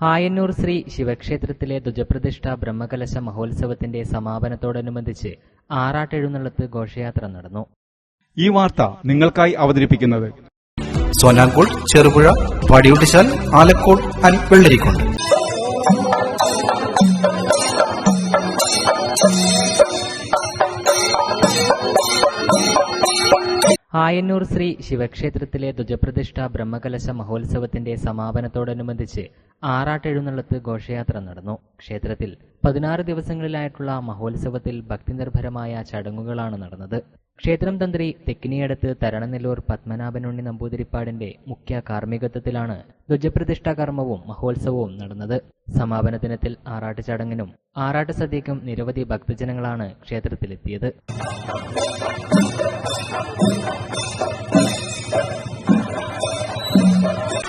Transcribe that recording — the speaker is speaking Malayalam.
ആയന്നൂർ ശ്രീ ശിവക്ഷേത്രത്തിലെ ധ്വജപ്രതിഷ്ഠ ബ്രഹ്മകലശ മഹോത്സവത്തിന്റെ സമാപനത്തോടനുബന്ധിച്ച് ആറാട്ടെഴുന്നള്ളത്ത് ഘോഷയാത്ര നടന്നു. ഈ വാർത്ത നിങ്ങൾക്കായി അവതരിപ്പിക്കുന്നത് സോനാങ്കോൾ ചെറുപുഴ പടിയുട്ടിച്ചാൽ ആലക്കോട് ആൻഡ് വെള്ളരിക്കുണ്ട്. ആയന്നൂർ ശ്രീ ശിവക്ഷേത്രത്തിലെ ധ്വജപ്രതിഷ്ഠ ബ്രഹ്മകലശ മഹോത്സവത്തിന്റെ സമാപനത്തോടനുബന്ധിച്ച് ആറാട്ടെഴുന്നള്ളത്ത് ഘോഷയാത്ര നടന്നു. ക്ഷേത്രത്തിൽ പതിനാറ് ദിവസങ്ങളിലായിട്ടുള്ള മഹോത്സവത്തിൽ ഭക്തിനിർഭരമായ ചടങ്ങുകളാണ് നടന്നത്. ക്ഷേത്രം തന്ത്രി തെക്കിനിയടത്ത് തരണനെല്ലൂർ പത്മനാഭനുണ്ണി നമ്പൂതിരിപ്പാടിന്റെ മുഖ്യ കാർമ്മികത്വത്തിലാണ് ധ്വജപ്രതിഷ്ഠാ കർമ്മവും മഹോത്സവവും നടന്നത്. സമാപന ദിനത്തിൽ ആറാട്ട് ചടങ്ങിനും ആറാട്ട് സദ്യയ്ക്കും നിരവധി ഭക്തജനങ്ങളാണ് ക്ഷേത്രത്തിലെത്തിയത്.